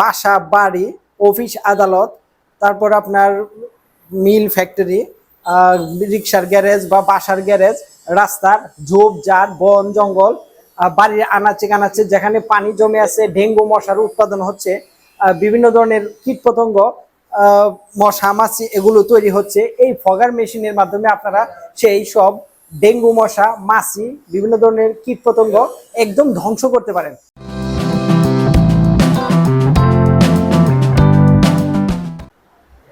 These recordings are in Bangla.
বাসা, বাড়ি, অফিস, আদালত, তারপর আপনার মিল ফ্যাক্টরি রিক্সার গ্যারেজ বা বাসার গ্যারেজ, রাস্তার ঝোপ ঝাড় বন, জঙ্গল বাড়ির আনাচে কানাচে যেখানে পানি জমে আছে, ডেঙ্গু, মশার উৎপাদন হচ্ছে বিভিন্ন ধরনের কীটপতঙ্গ মশা, মাছি এগুলো তৈরি হচ্ছে। এই ফগার মেশিনের মাধ্যমে আপনারা সেই সব ডেঙ্গু, মশা, মাছি, বিভিন্ন ধরনের কীটপতঙ্গ একদম ধ্বংস করতে পারেন।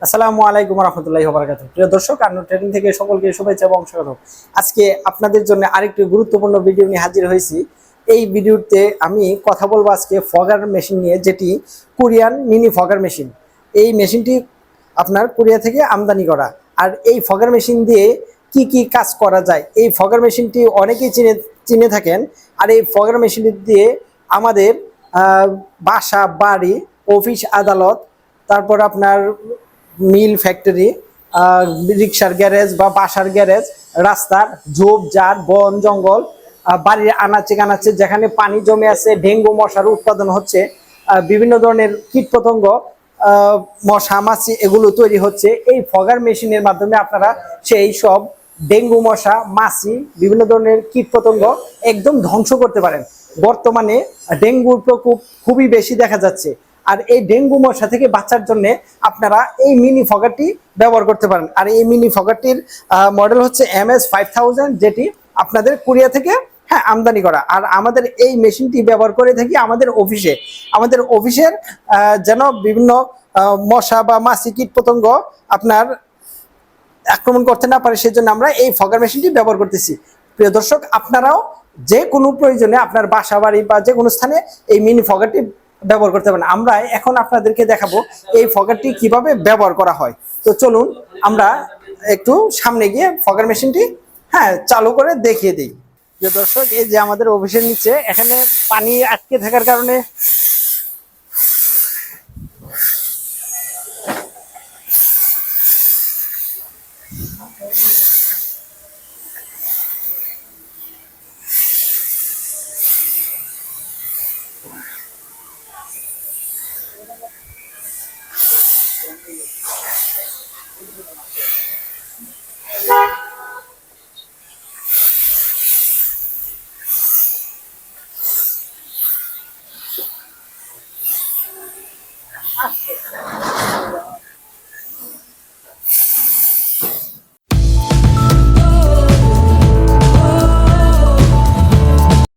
আসসালামু আলাইকুম রহমতুল্লাহি ওবরাকাত প্রিয় দর্শক আন্ন ট্রেনিং থেকে সকলকে শুভেচ্ছা এবং স্বাগত আজকে আপনাদের জন্য আরেকটি গুরুত্বপূর্ণ ভিডিও নিয়ে হাজির হয়েছি। এই ভিডিওতে আমি কথা বলব আজকে ফগার মেশিন নিয়ে, যেটি কোরিয়ান মিনি ফগার মেশিন। এই মেশিনটি আপনার কোরিয়া থেকে আমদানি করা। আর এই ফগার মেশিন দিয়ে কি কি কাজ করা যায়? এই ফগার মেশিনটি অনেকেই চিনে চিনে থাকেন। আর এই ফগার মেশিন দিয়ে আমাদের বাসা, বাড়ি, অফিস, আদালত, তারপর আপনার মিল ফ্যাক্টরি রিক্সার গ্যারেজ বা বাসার গ্যারেজ, রাস্তার ঝোপ ঝাড় বন, জঙ্গল বাড়ির আনাচে কানাচে যেখানে পানি জমে আছে, ডেঙ্গু, মশার উৎপাদন হচ্ছে বিভিন্ন ধরনের কীটপতঙ্গ মশা, মাছি এগুলো তৈরি হচ্ছে। এই ফগার মেশিনের মাধ্যমে আপনারা সেই সব ডেঙ্গু, মশা, মাছি, বিভিন্ন ধরনের কীটপতঙ্গ একদম ধ্বংস করতে পারেন। বর্তমানে ডেঙ্গুর প্রকোপ খুবই বেশি দেখা যাচ্ছে। আর এই ডেঙ্গু মশা থেকে বাঁচার জন্য আপনারা এই মিনি ফগারটি ব্যবহার করতে পারেন। আর এই মিনি ফগারটির মডেল হচ্ছে এম এস যেটি আপনাদের কোরিয়া থেকে হ্যাঁ আমদানি করা। আর আমাদের এই মেশিনটি ব্যবহার করে থাকি আমাদের অফিসে। আমাদের অফিসের যেন বিভিন্ন মশা বা মাছি কীট পতঙ্গ আপনার আক্রমণ করতে না পারে, সেজন্য আমরা এই ফগার মেশিনটি ব্যবহার করতেছি। প্রিয় দর্শক, আপনারাও যে কোনো প্রয়োজনে আপনার বাসা বাড়ি বা যে কোনো স্থানে এই মিনি ফগারটি ব্যবহার করতে পারেন আমরা এখন আপনাদেরকে দেখাবো এই ফগারটি কীভাবে ব্যবহার করা হয়। তো চলুন, আমরা একটু সামনে গিয়ে ফগার মেশিনটি হ্যাঁ চালু করে দেখিয়ে দিই। যে দর্শক, এই যে আমাদের অফিসের নিচে, এখানে পানি আটকে থাকার কারণে